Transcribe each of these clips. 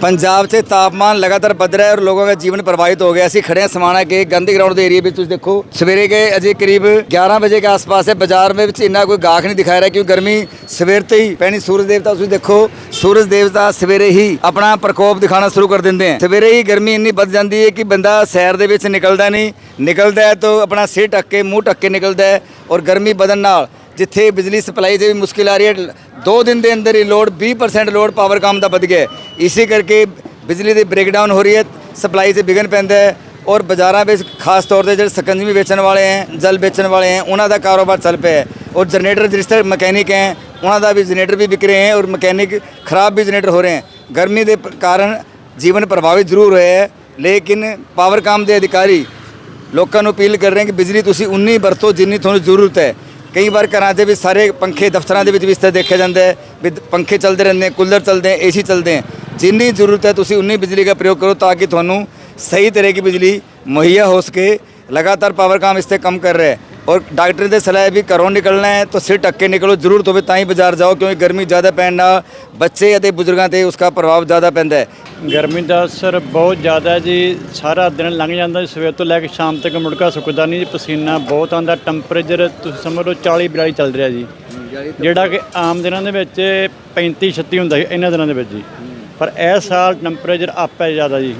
ਪੰਜਾਬ 'ਚ ਤਾਪਮਾਨ ਲਗਾਤਾਰ ਵੱਧ ਰਿਹਾ ਹੈ ਔਰ ਲੋਕਾਂ ਦਾ ਜੀਵਨ ਪ੍ਰਭਾਵਿਤ ਹੋ ਗਿਆ ਅਸੀਂ ਖੜੇ ਹਾਂ ਸਮਾਣਾ ਕੇ ਗਾਂਧੀ ਗਰਾਊਂਡ ਦੇ ਏਰੀਆ ਵਿੱਚ ਤੁਸੀਂ ਦੇਖੋ ਸਵੇਰੇ के अजय करीब 11 बजे के आसपास है बाजार में ਵਿੱਚ ਇੰਨਾ ਕੋਈ ਗਾਹਕ ਨਹੀਂ ਦਿਖਾਇਆ ਰਿਹਾ ਕਿਉਂਕਿ ਗਰਮੀ ਸਵੇਰ ਤੇ ਹੀ ਪੈਣੀ ਸੂਰਜ ਦੇਵਤਾ ਤੁਸੀਂ ਦੇਖੋ ਸੂਰਜ ਦੇਵਤਾ ਸਵੇਰੇ ਹੀ ਆਪਣਾ ਪ੍ਰਕੋਪ ਦਿਖਾਣਾ ਸ਼ੁਰੂ ਕਰ ਦਿੰਦੇ ਹਨ ਸਵੇਰੇ ਹੀ ਗਰਮੀ ਇੰਨੀ ਵੱਧ ਜਾਂਦੀ ਹੈ ਕਿ ਬੰਦਾ ਸੈਰ ਦੇ ਵਿੱਚ ਨਿਕਲਦਾ ਨਹੀਂ ਨਿਕਲਦਾ ਹੈ ਤਾਂ ਆਪਣਾ ਸਿਰ ਢੱਕ ਕੇ ਮੂੰਹ ਢੱਕ ਕੇ ਨਿਕਲਦਾ ਹੈ ਔਰ ਗਰਮੀ ਵਧਣ ਨਾਲ ਜਿੱਥੇ ਬਿਜਲੀ ਸਪਲਾਈ 'ਤੇ ਵੀ ਮੁਸ਼ਕਿਲ ਆ ਰਹੀ ਹੈ, ਦੋ ਦਿਨ ਦੇ ਅੰਦਰ ਹੀ ਲੋਡ 20% ਲੋਡ ਪਾਵਰ ਕਾਮ ਦਾ ਵੱਧ ਗਿਆ ਹੈ। ਇਸੇ ਕਰਕੇ ਬਿਜਲੀ ਦੀ ਬ੍ਰੇਕਡਾਊਨ ਹੋ ਰਹੀ ਹੈ, ਸਪਲਾਈ ਤੇ ਵਿਘਨ ਪੈਂਦਾ ਹੈ ਔਰ ਬਾਜ਼ਾਰਾਂ ਵਿੱਚ ਖਾਸ ਤੌਰ ਤੇ ਜਿਹੜੇ ਸਕੰਜਮੀ ਵੇਚਣ ਵਾਲੇ ਹੈ, ਜਲ ਵੇਚਣ ਵਾਲੇ ਹੈ, ਉਹਨਾਂ ਦਾ ਕਾਰੋਬਾਰ ਚੱਲ ਪਿਆ ਹੈ ਔਰ ਜਨਰੇਟਰ ਜਿਸ ਤਰ੍ਹਾਂ ਮਕੈਨਿਕ ਹੈ, ਉਹਨਾਂ ਦਾ ਵੀ ਜਨਰੇਟਰ ਵੀ ਵਿਕ ਰਹੇ ਹੈ ਔਰ ਮਕੈਨਿਕ ਖਰਾਬ ਵੀ ਜਨਰੇਟਰ ਹੋ ਰਹੇ ਹੈ ਗਰਮੀ ਦੇ ਕਾਰਨ ਜੀਵਨ ਪ੍ਰਭਾਵਿਤ ਜ਼ਰੂਰ ਹੋਇਆ ਹੈ, ਲੇਕਿਨ ਪਾਵਰ ਕਾਮ ਦੇ ਅਧਿਕਾਰੀ ਲੋਕਾਂ ਨੂੰ ਅਪੀਲ ਕਰ ਰਹੇ ਕਿ ਬਿਜਲੀ ਤੁਸੀਂ ਉਨੀ ਵਰਤੋ ਜਿੰਨੀ ਤੁਹਾਨੂੰ ਜ਼ਰੂਰਤ ਹੈ ਕਈ ਵਾਰ ਘਰਾਂ ਦੇ ਵਿੱਚ ਸਾਰੇ ਪੰਖੇ ਦਫ਼ਤਰਾਂ ਦੇ ਵਿੱਚ ਵੀ ਇਸ ਤਰ੍ਹਾਂ ਦੇਖਿਆ ਜਾਂਦਾ ਵੀ ਪੰਖੇ ਚੱਲਦੇ ਰਹਿੰਦੇ ਕੂਲਰ ਚੱਲਦੇ ਹੈ ਏਸੀ ਚੱਲਦੇ ਹੈ ਜਿੰਨੀ ਜ਼ਰੂਰਤ ਹੈ ਤੁਸੀਂ ਉਨੀ ਬਿਜਲੀ ਦਾ ਪ੍ਰਯੋਗ ਕਰੋ ਤਾਂ ਕਿ ਤੁਹਾਨੂੰ ਸਹੀ ਤਰ੍ਹਾਂ ਦੀ ਬਿਜਲੀ ਮੁਹੱਈਆ ਹੋ ਸਕੇ। ਲਗਾਤਾਰ पावर काम इससे ਕੰਮ ਕਰ ਰਿਹਾ हैं ਔਰ ਡਾਕਟਰ ਦੇ ਸਲਾਹ ਵੀ ਘਰੋਂ ਨਿਕਲਣਾ ਹੈ, ਤਾਂ ਸਿਰ ਟੱਕੇ ਨਿਕਲੋ, ਜ਼ਰੂਰ ਹੋਵੇ ਤਾਂ ਹੀ ਬਾਜ਼ਾਰ ਜਾਓ, ਕਿਉਂਕਿ ਗਰਮੀ ਜ਼ਿਆਦਾ ਪੈਣ ਨਾਲ ਬੱਚੇ ਅਤੇ ਬਜ਼ੁਰਗਾਂ ਤੇ ਉਸਕਾ ਪ੍ਰਭਾਵ ਜ਼ਿਆਦਾ ਪੈਂਦਾ ਹੈ। ਗਰਮੀ ਦਾ ਅਸਰ ਬਹੁਤ ਜ਼ਿਆਦਾ ਜੀ, ਸਾਰਾ ਦਿਨ ਲੰਘ ਜਾਂਦਾ ਜੀ, ਸਵੇਰ ਤੋਂ ਲੈ ਕੇ ਸ਼ਾਮ ਤੱਕ ਮੁੜਕਾ ਸੁੱਕਦਾ ਨਹੀਂ ਜੀ, ਪਸੀਨਾ ਬਹੁਤ ਆਉਂਦਾ, ਟੈਂਪਰੇਚਰ ਤੁਸੀਂ ਸਮਝ ਲਓ 40 42 ਚੱਲ ਰਿਹਾ ਜੀ। ਜਿਹੜਾ ਕਿ ਆਮ ਦਿਨਾਂ ਦੇ ਵਿੱਚ 35 36 ਹੁੰਦਾ ਸੀ ਇਹਨਾਂ ਦਿਨਾਂ ਦੇ ਵਿੱਚ ਜੀ। ਪਰ ਇਹ ਸਾਲ ਟੈਂਪਰੇਚਰ ਆਪ ਹੈ ਜ਼ਿਆਦਾ ਜੀ।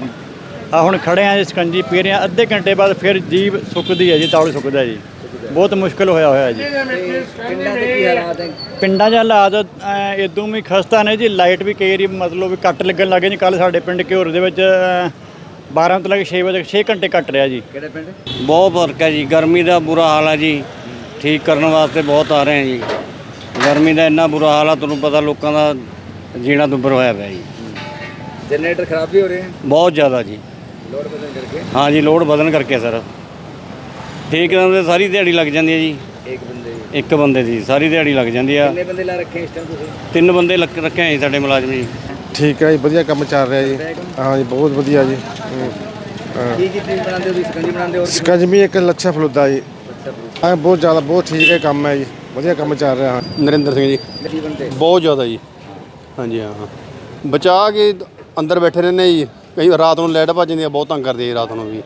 ਆ ਹੁਣ ਖੜੇ ਆ ਜੀ, ਸਕੰਜੀ ਪੀ ਰਹੇ ਆ, ਅੱਧੇ ਘੰਟੇ ਬਾਅਦ ਫਿਰ ਜੀਭ ਸੁੱਕਦੀ ਹੈ ਜੀ, ਤੌਲ ਸੁੱਕਦਾ ਜੀ। ਬਹੁਤ ਮੁਸ਼ਕਲ ਹੋਇਆ ਹੋਇਆ ਜੀ। ਪਿੰਡਾਂ ਦੇ ਕੀ ਹਾਲਾਤ ਹੈ? ਪਿੰਡਾਂ 'ਚ ਹਾਲਾਤ ਇਦੋਂ ਵੀ ਖਸਤਾ ਨੇ ਜੀ ਲਾਈਟ ਵੀ ਕਈ ਵਾਰੀ ਮਤਲਬ ਵੀ ਕੱਟ ਲੱਗਣ ਲੱਗੇ ਜੀ। ਕੱਲ ਸਾਡੇ ਪਿੰਡ ਘਿਓਰ ਦੇ ਵਿੱਚ ਅ, 12 ਤੋਂ ਲੈ ਕੇ 6 ਵਜੇ 6 ਘੰਟੇ ਕੱਟ ਰਿਹਾ ਜੀ। ਕਿਹੜੇ ਪਿੰਡ? ਬਹੁਤ ਫ਼ਰਕ ਹੈ ਜੀ। ਗਰਮੀ ਦਾ ਬੁਰਾ ਹਾਲ ਹੈ ਜੀ। ਠੀਕ ਕਰਨ ਵਾਸਤੇ ਬਹੁਤ ਆ ਰਹੇ ਆ ਜੀ। ਗਰਮੀ ਦਾ ਇੰਨਾ ਬੁਰਾ ਹਾਲ ਆ ਤੁਹਾਨੂੰ ਪਤਾ ਲੋਕਾਂ ਦਾ ਜੀਣਾ ਦੁੱਭਰ ਹੋਇਆ ਪਿਆ ਜੀ। ਜਨਰੇਟਰ ਖਰਾਬ ਵੀ ਹੋ ਰਹੇ ਹਨ ਬਹੁਤ ਜ਼ਿਆਦਾ ਜੀ। ਲੋਡ ਬਦਲ ਕਰਕੇ? ਹਾਂ ਜੀ ਲੋਡ ਵਧਣ ਕਰਕੇ ਸਰ। ਠੀਕ ਕਰਨ ਦੇ ਸਾਰੀ ਦਿਹਾੜੀ ਲੱਗ ਜਾਂਦੀ ਹੈ ਜੀ। ਇੱਕ ਬੰਦੇ ਇੱਕ ਬੰਦੇ ਦੀ ਸਾਰੀ ਦਿਹਾੜੀ ਲੱਗ ਜਾਂਦੀ ਆ। ਕਿੰਨੇ ਬੰਦੇ ਲਾ ਰੱਖੇ ਇਸ ਟਾਈਮ ਤੁਸੀਂ? ਤਿੰਨ ਬੰਦੇ ਲੱਕ ਰੱਖੇ ਆ ਜੀ ਸਾਡੇ ਮੁਲਾਜ਼ਮ ਜੀ। ਠੀਕ ਹੈ ਜੀ ਵਧੀਆ ਕੰਮ ਚੱਲ ਰਿਹਾ ਜੀ। ਹਾਂ ਜੀ ਬਹੁਤ ਵਧੀਆ ਜੀ। ਹਾਂ। ਕੀ ਕੀ ਚੀਜ਼ ਬਣਾਉਂਦੇ ਹੋ ਤੁਸੀਂ? ਸਕੰਜੀ ਬਣਾਉਂਦੇ ਹੋ ਔਰ ਸਕੰਜਮੀ ਇੱਕ ਲੱਛਾ ਫਲੂਦਾ ਜੀ। ਹਾਂ ਬਹੁਤ ਜ਼ਿਆਦਾ ਬਹੁਤ ਠੀਕ ਹੈ ਕੰਮ ਹੈ ਜੀ। ਵਧੀਆ ਕੰਮ ਚੱਲ ਰਿਹਾ ਹਾਂ। ਨਰਿੰਦਰ ਸਿੰਘ ਜੀ। ਕੀ ਬਹੁਤ ਜ਼ਿਆਦਾ ਜੀ। ਹਾਂਜੀ ਹਾਂ ਬਚਾ ਕੇ ਅੰਦਰ ਬੈਠੇ ਰਹਿੰਦੇ ਜੀ। ਕਈ ਰਾਤ ਨੂੰ ਲਾਈਟ ਭੱਜ ਜਾਂਦੀ ਆ ਬਹੁਤ ਤੰਗ ਕਰਦੀ ਹੈ ਜੀ ਰਾਤ ਨੂੰ ਵੀ।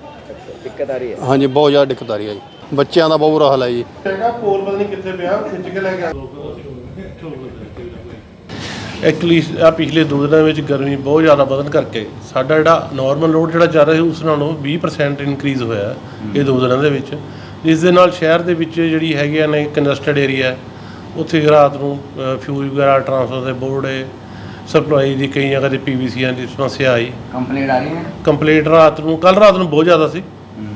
ਦਿੱਕਤ ਆ ਰਹੀ ਹੈ? ਹਾਂਜੀ ਬਹੁਤ ਜ਼ਿਆਦਾ ਦਿੱਕਤ ਆ ਰਹੀ ਹੈ ਜੀ। ਬੱਚਿਆਂ ਦਾ ਬਹੁਤ ਬੁਰਾ ਹਾਲ ਹੈ ਜੀ। ਐਕਚੁਅਲੀ ਆ। ਪਿਛਲੇ ਦੋ ਦਿਨਾਂ ਵਿੱਚ ਗਰਮੀ ਬਹੁਤ ਜ਼ਿਆਦਾ ਵਧਣ ਕਰਕੇ ਸਾਡਾ ਜਿਹੜਾ ਨਾਰਮਲ ਲੋਡ ਜਿਹੜਾ ਚੱਲ ਰਿਹਾ ਸੀ ਉਸ ਨਾਲੋਂ 20% ਇਨਕਰੀਜ਼ ਹੋਇਆ ਹੈ ਇਹ ਦੋ ਦਿਨਾਂ ਦੇ ਵਿੱਚ। ਜਿਸ ਦੇ ਨਾਲ ਸ਼ਹਿਰ ਦੇ ਵਿੱਚ ਜਿਹੜੀ ਹੈਗੀਆਂ ਨੇ ਕੰਜਸਟਡ ਏਰੀਆ ਉੱਥੇ ਰਾਤ ਨੂੰ ਫਿਊਜ਼ ਵਗੈਰਾ ਟਰਾਂਸਫਰ ਦੇ ਬੋਰਡ ਸਪਲਾਈ ਦੀ ਕਈ ਜਗ੍ਹਾ ਤੇ ਪੀਵੀਸੀਆਂ ਦੀ ਸਮੱਸਿਆ ਆਈ। ਕੰਪਲੇਂਟ ਆ ਰਹੀ ਹੈ? ਕੰਪਲੀਟ ਰਾਤ ਨੂੰ ਕੱਲ ਰਾਤ ਨੂੰ ਬਹੁਤ ਜ਼ਿਆਦਾ ਸੀ।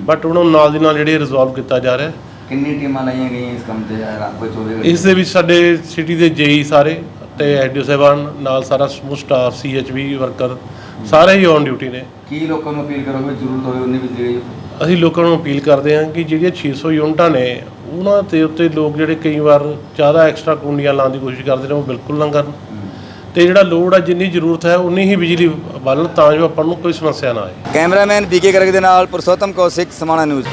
ਬਟ ਉਹਨਾਂ ਨੂੰ ਨਾਲ ਦੀ ਨਾਲ ਜਿਹੜੀ ਰਿਜ਼ੋਲਵ ਕੀਤਾ ਜਾ ਰਿਹਾ ਕਿੰਨੀ ਟੀਮਾਂ ਲਾਈਆਂ ਗਈਆਂ ਇਸ ਕੰਮ ਤੇ ਕੋਈ 24 ਘੰਟੇ ਇਸ ਦੇ ਵਿੱਚ ਸਾਡੇ ਸਿਟੀ ਦੇ ਜੇਈ ਸਾਰੇ ਤੇ ਐਡੀਓ ਸਾਹਿਬਾਨ ਨਾਲ ਸਾਰਾ ਸਮੂਹ ਸਟਾਫ ਸੀਐਚਵੀ ਵਰਕਰ ਸਾਰੇ ਹੀ ਔਨ ਡਿਊਟੀ ਨੇ। ਕੀ ਲੋਕਾਂ ਨੂੰ ਅਪੀਲ ਕਰੋਗੇ? ਜ਼ਰੂਰਤ ਹੋਵੇ ਉਨੀ ਬਿਜਲੀ ਦੀ ਅਸੀਂ ਲੋਕਾਂ ਨੂੰ ਅਪੀਲ ਕਰਦੇ ਹਾਂ ਕਿ ਜਿਹੜੀਆਂ 600 ਯੂਨਿਟਾਂ ਨੇ ਉਹਨਾਂ ਤੇ ਉੱਤੇ ਲੋਕ ਜਿਹੜੇ ਕਈ ਵਾਰ ਜ਼ਿਆਦਾ ਐਕਸਟਰਾ ਕੁੰਡੀਆਂ ਲਾਉਣ ਦੀ ਕੋਸ਼ਿਸ਼ ਕਰਦੇ ਨੇ ਉਹ ਬਿਲਕੁਲ ਨਾ ਕਰਨ। ਤੇ ਜਿਹੜਾ ਲੋਡ ਆ, ਜਿੰਨੀ ਜ਼ਰੂਰਤ ਹੈ, ਉਨੀ ਹੀ ਬਿਜਲੀ ਬਾਲਣ ਤਾਂ ਜੋ ਆਪਾਂ ਨੂੰ ਕੋਈ ਸਮੱਸਿਆ ਨਾ ਆਏ। ਕੈਮਰਾਮੈਨ ਬੀਕੇ ਗਰਗ ਦੇ ਨਾਲ ਪੁਰਸ਼ੋਤਮ ਕੌਸ਼ਿਕ, ਸਮਾਣਾ ਨਿਊਜ਼।